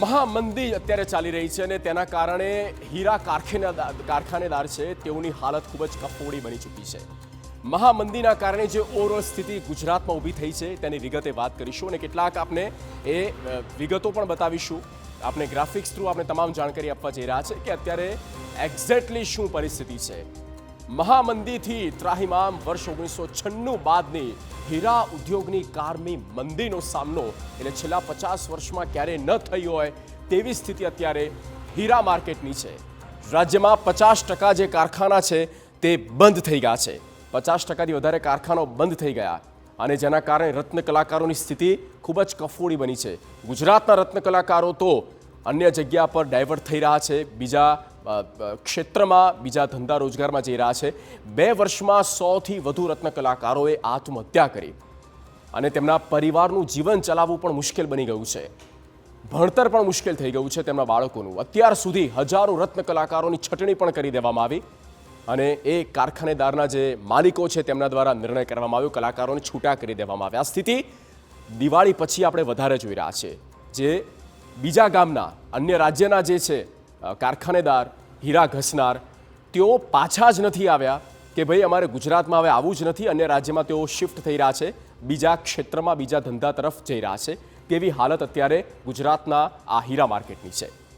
મહામંદી અત્યારે ચાલી રહી છે અને તેના કારણે હીરા કારખાનેદાર કારખાનેદાર છે, તેઓની હાલત ખૂબ જ કફોડી બની ચૂકી છે. મહામંદીના કારણે જે ઓવરઓલ સ્થિતિ ગુજરાતમાં ઊભી થઈ છે, તેની વિગતે વાત કરીશું અને કેટલાક આપને એ વિગતો પણ બતાવીશું. આપણે ગ્રાફિક્સ થ્રુ આપણે તમામ જાણકારી આપવા જઈ રહ્યા છે કે અત્યારે એક્ઝેક્ટલી શું પરિસ્થિતિ છે. મહામંદીથી ત્રાહિમામ વર્ષ ઓગણીસો છન્નું બાદની હીરા ઉદ્યોગની કારમી મંદીનો સામનો. એટલે છેલ્લા પચાસ વર્ષમાં ક્યારેય ન થઈ હોય તેવી સ્થિતિ અત્યારે હીરા માર્કેટની છે. રાજ્યમાં પચાસ ટકા જે કારખાના છે તે બંધ થઈ ગયા છે. પચાસ ટકાથી વધારે કારખાનાઓ બંધ થઈ ગયા. અને જેના કારણે રત્ન કલાકારોની સ્થિતિ ખૂબ જ કફોડી બની છે. ગુજરાતના રત્ન કલાકારો તો અન્ય જગ્યા પર ડાયવર્ટ થઈ રહ્યા છે. બીજા ક્ષેત્રમાં બીજા ધંધા રોજગારમાં જઈ રહ્યા છે. બે વર્ષમાં સોથી વધુ રત્ન કલાકારોએ આત્મહત્યા કરી. અને તેમના પરિવારનું જીવન ચલાવવું પણ મુશ્કેલ બની ગયું છે. ભણતર પણ મુશ્કેલ થઈ ગયું છે તેમના બાળકોનું. અત્યાર સુધી હજારો રત્ન કલાકારોની છટણી પણ કરી દેવામાં આવી. અને એ કારખાનેદારના જે માલિકો છે તેમના દ્વારા નિર્ણય કરવામાં આવ્યો. કલાકારોને છૂટા કરી દેવામાં આવ્યા. આ સ્થિતિ દિવાળી પછી આપણે વધારે જોઈ રહ્યા છીએ. જે બીજા ગામના, અન્ય રાજ્યના જે છે કારખાનેદાર, હીરા ઘસનાર, તેઓ પાછા જ નથી આવ્યા કે ભાઈ અમારે ગુજરાતમાં હવે આવવું જ નથી, અન્ય રાજ્યમાં તેઓ શિફ્ટ થઈ રહ્યા છે, બીજા ક્ષેત્રમાં બીજા ધંધા તરફ જઈ રહ્યા છે, તેવી હાલત અત્યારે ગુજરાતના આ હીરા માર્કેટની છે.